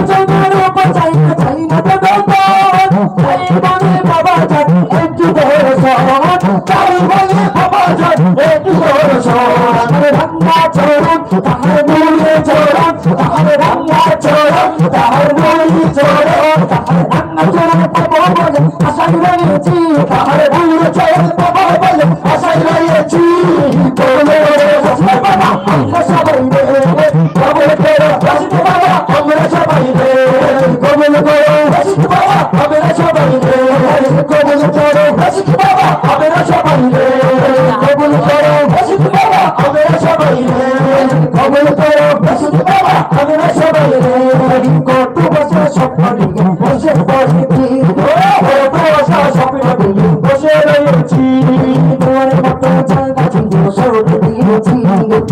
স্বপ্ন জনের উপর চাই না চাই না তো তাই বলে বাবা যান একটু দর্শন তাই বলে বাবা যান একটু দর্শন তাহার ভাঙ্গা চরণ, তাহার মূলে চরণ, তাহার ভাঙ্গা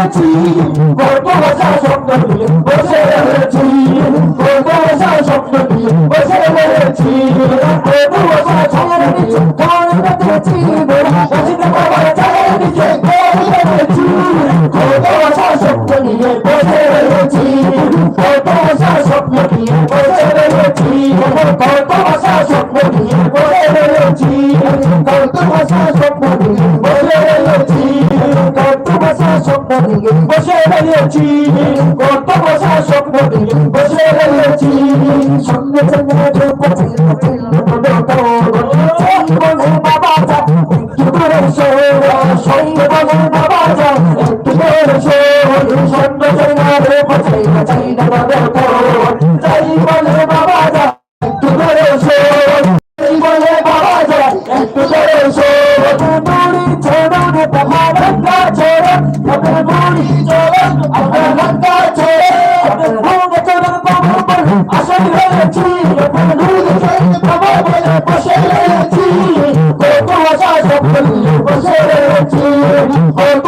রয়েছি। কত আশা স্বপ্ন নিয়ে বসে রয়েছি। কত আশা স্বপ্ন নিয়ে বসে রয়েছি। কত আশা ছাড়া নিচে কান পেতেছি আশা নিয়ে বসে রয়েছি কত আশা স্বপ্ন নিয়ে বসে রয়েছি সঙ্গে সঙ্গে ঢুকছে বলে বাবা সঙ্গে হতে